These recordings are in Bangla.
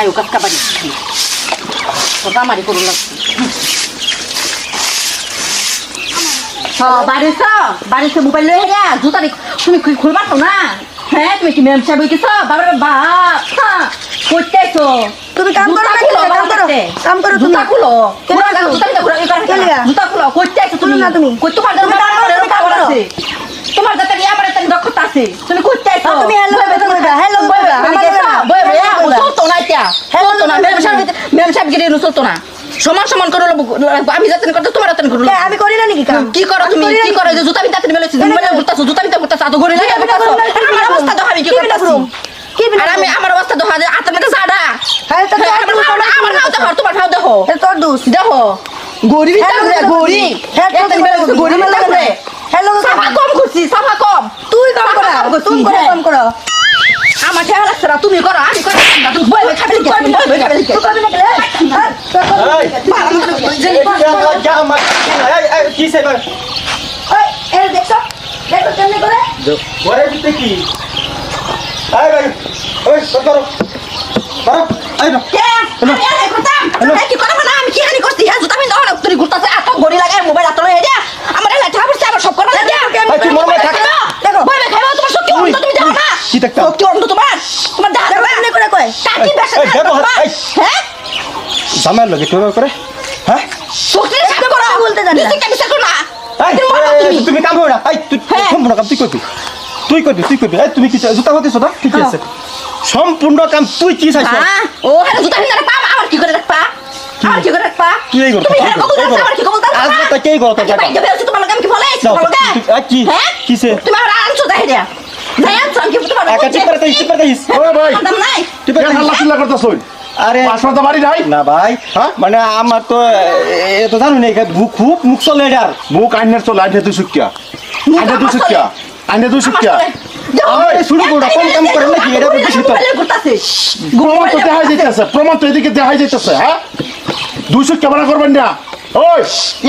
আয়ু বাড়ি কথা মারি করুন লাগছে হ্যাঁ বাড়িছ বাড়িছ মোবাইল লই হেরা জুতা তুমি খুলবা তো না? হ্যাঁ তুমি কি মেম সাহেব হইতেছ? বাবার বাপ হ্যাঁ কইতেছো তুমি কাম করো না, খুলো, কাম করো, কাম করো তুমি। খুলো পুরা জুতা করে জুতা খুলো কইতেছো তুমি। না তুমি। কই তোমার তুমি কাম করো, কাম করো। আছে তোমার যাতে আমার একটা দক্ষতা আছে? তুমি বলবে বলবা, লগে বলবা। না এটা Hello চলতো না বলবা। মেম সাহেব মেম সাহেব গিরে চলতো না। সমান সমান করে লব- আমি যাতেন করতে তোমার যাতেন করল আমি করি না নাকি কি করো তুমি? কি করো? যে জুতা মেলেছি মেলে ঘুরতাছো জুতা ঘুরতাছো ঘুরে লাগে না, আমার অবস্থা আমি করতাছি আর আমি আমার অবস্থা দেখো মধ্যে জাডা হ্যাঁ, হ্যাঁ, আমার নাও দেখো তোমার দেখো। তোর দেখো। হ্যাঁ, তাহলে হ্যাঁ, গরিবি তাহলে। হ্যাঁ। সাফা কম করছি সাফা কম। তুই কাম করা করে হ্যাঁ। কাম করো। আমার খেয়াল রাখছে না তুমি করো আমি করো না, তুমি বই বই খাবে লিখে তুমি বই বই খাবে লিখে তুই করবি? হ্যাঁ, করবি নাকি? কি সে এই দেখছ? দেখছ কেমনে করে? ঘরে দিতে কি আয় ভাই ওই করো করো আয় না কে? আমি করতাম? কি করব না? আমি কি হানি করছি? হ্যাঁ, জুতা ঘুরতাছে, ঘড়ি লাগায়, মোবাইল হাতে লইয়া দিয়া, আমার এই লাঠি হাবড়ছে, আবার সব করবা লাগিয়া। এই, তুই মনে মনে থাক। দেখো, বই বই খাইবা, তোমার চোখ কি অন্ধ, তুমি দেখো না? কি দেখতাম? চোখ কি অন্ধ তোমার? তোমার দেখা দেখো যাবে না? কেমনে বেশা। হ্যাঁ? লগে তোর করে হ্যাঁ। বলতে জানি না। না। তুমি কাম করো না এই তুই হ্যাঁ। সম্পূর্ণ কাম তুই করবি তুই করবি তুই করবি এই তুমি কি চাই? জুতা হতেছ না ঠিক আছে সম্পূর্ণ কাম তুই কি চাইছ হ্যাঁ? ও, হ্যাঁ, জুতা রাখবা, আমার কি করে রাখবা? আমার কি করে রাখবা? কি এই করতো হ্যাঁ আমার কি কবুল আজ তো কে করতো আজকে বাইরে বেরোচ্ছি, তোমার লগে আমি কি বলে তোমার লগে? কি? হ্যাঁ? কিসে? তুমি আমার আনছো দেখে নাই। আরে বাড়ি নাই। না ভাই হ্যাঁ? মানে আমার তো এ তো জানো না খুব মুখ চলে এটার মুখ আইনের চল আইনে তুই শিক্ষা আইনে তুই শিক্ষা আইনে তুই ঘুরতাছে। প্রমাণ তো দেখাই যাইতেছে প্রমাণ তো এদিকে দেখাই যাইতেছে হ্যাঁ? দুই শিক্ষা করবেন না। ওই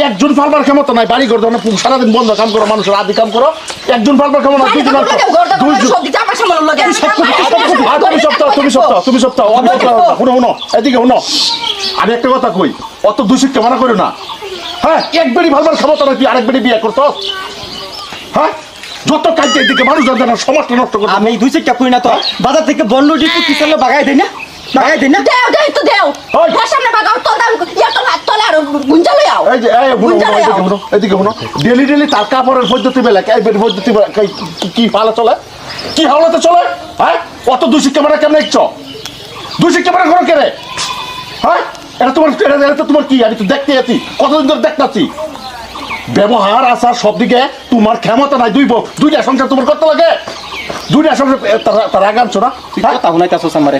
একজন ফালবার ক্ষমতা নাই বাড়ি করতে মানে সারাদিন বন্ধ কাম করো মানুষের আদি কাম করো। একজন ফালবার ক্ষমতা তো। আর তুমি সপ্তাহ তুমি সপ্তাহ তুমি সপ্তাহ শুনো শুনো এদিকে শুনো। আমি একটা কথা কই অত দুই শিক্ষা মানা করো না। হ্যাঁ একবারই ভালবার ক্ষমতা নাই তুই আরেকবারই বিয়ে করতো হ্যাঁ যত কাজ এদিকে মানুষ জানতে না সমাজটা নষ্ট করতে আমি দুই চিকা কই না তো। বাজার থেকে বলল যে তুই কিসের বাগাই দেই না? বাগাই দেই না? দেও, দেও, একটু দেও। ওই। হ্যাঁ, সামনে বাগাও, তোল দাও, ইয়া আর গুঞ্জা লই আও। এই যে এই গুঞ্জা লই আও। এদিকে শুনো ডেলি ডেলি তার কাপড়ের পদ্ধতি বেলা এই বের পদ্ধতি বেলা কি- পালা চলে? কি হাওলাতে চলে? হ্যাঁ? অত কেমন ইচ্ছ করো কেন হ্যাঁ? এটা তোমার এটা তো তোমার কি? আমি তো দেখতে আছি কতদিন ধরে দেখতেছি ব্যবহার আসার সব দিকে তোমার ক্ষমতা নাই দুই দুইটা সংসার তোমার করতে লাগে। দুইটা সংসার তারা- আগানছো না? হ্যাঁ?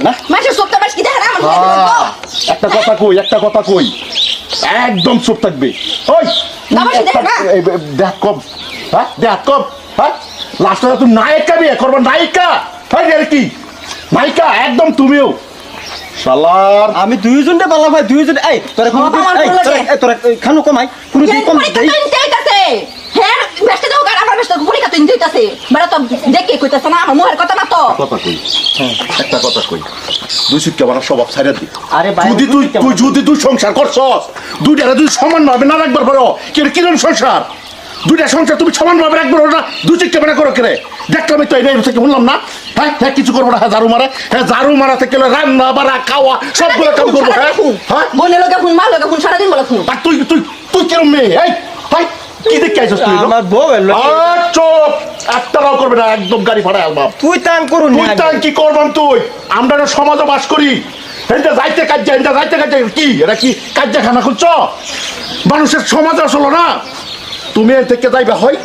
না? সপ্তাহ মাস কি দেখে? আহ, একটা কথা কই একটা কথা কই। একদম চুপ থাকবে। ওই দেখে কম হ্যাঁ দেখ কম হ্যাঁ। লাস্টে তুমি নায়িকা বিয়ে করব নায়িকা? হ্যাঁ এর কি? নায়িকা একদম তুমিও। শালার। আমি দুইজনটা বালা ভাই দুইজন এই তোরা কোন তোরা খানো কমাই কোন দিন কম দেই। হ্যাঁ, ব্যস্ত দাও, আর আমার ব্যস্ত হইতাছে। বেড়া তো দেখে কইতাছে না, কথা। কই। একটা কথা কই। দুই শিক্ষা বানা স্বভাব ছাড়া দি। আরে যদি তুই তুই যদি তুই সংসার করছস দুইটারে তুই সমান ভাবে না রাখবার পারো কি কিরম সংসার? দুইটা সংসার তুমি সমান ভাবে রাখবার পারো না দুই শিক্ষা বানা করো কেরে দেখলাম তো এই থেকে বললাম না। হ্যাঁ হ্যাঁ কিছু করব না হ্যাঁ ঝাড়ু মারে। হ্যাঁ ঝাড়ু মারা থেকে রান্না বাড়া খাওয়া সবগুলো কাম করব হ্যাঁ? হ্যাঁ? বোনের লগে ফোন, মার লগে ফোন, সারাদিন বলে ফোন। আর তুই তুই তুই কিরম মেয়ে এই? কি দেখতে আইছস তুই আমার বউ এলো চুপ একটাও করবে না একদম গাড়ি ভাড়া আলবাম তুই তান করুন তুই তাই কি করবাম তুই? আমরা না সমাজে বাস করি। এটা যাইতে কাজে এটা যাইতে কাজে কি? এটা কি কাজখানা খুলছ? মানুষের সমাজ আসলো না? তুমি এর থেকে যাইবা হয়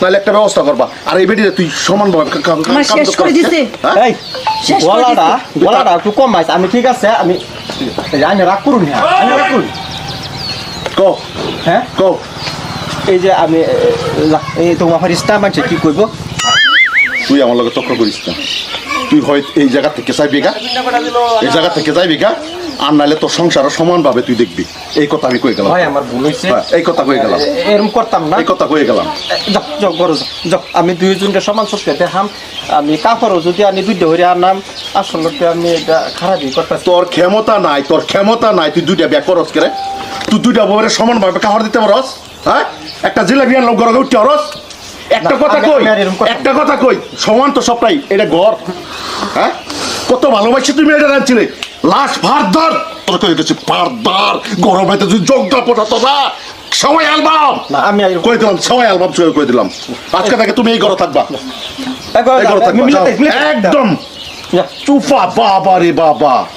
তাহলে একটা ব্যবস্থা করবা। আর এই বেটিতে তুই সমান কা- কা- কাম শেষ করে দিছে। হ্যাঁ? এই গলাটা। গলাটা একটু কমাইছ আমি ঠিক আছে আমি জানি রাগ করুন হ্যাঁ আমি রাগ করুন। কও। হ্যাঁ? কও। এই যে আমি এই তোমার ফারিস্তা মানছে কি কইব? তুই আমার লগে তক্র করিস না। তুই হয় এই জায়গা থেকে যাইবি গা। এই জায়গা থেকে যাইবি গা আর নাহলে তোর সংসারও সমানভাবে তুই দেখবি। এই কথা আমি কয়ে গেলাম। ভাই আমার ভুল হয়েছে হ্যাঁ, এই কথা কয়ে গেলাম। এরকম করতাম না। এই কথা কয়ে গেলাম। যাও যাও যাও যাও। আমি দুইজনকে সমান চোখে দেখাম। আমি কাপড়ও যদি আনি দুই হরে আনাম। আসলে আমি এটা খারাপই করতেছি। তোর ক্ষমতা নাই তোর ক্ষমতা নাই। তুই দুইটা ব্যাগ করস করে তুই দুইটা বউরে সমানভাবে কাহর দিতে পারস? হ্যাঁ? একটা জিলাপি আনলাম গরমে উঠতে পারস একটা কথা কই। একটা কথা কই? সমান তো সবটাই এটা ঘর। হ্যাঁ? কত ভালোবাসি তুমি এটা রাখছিলে লাশ ভারদার তোর কই গেছি ভারদার গরমে তো তুই যোগটা পোটাতো না সবাই অ্যালবাম। না আমি কই দিলাম? সবাই অ্যালবাম শুরু করে দিলাম। আজকে থেকে তুমি এই ঘরে থাকবা। ঘরে ঘরে একদম। চুফা বাবা রে বাবা।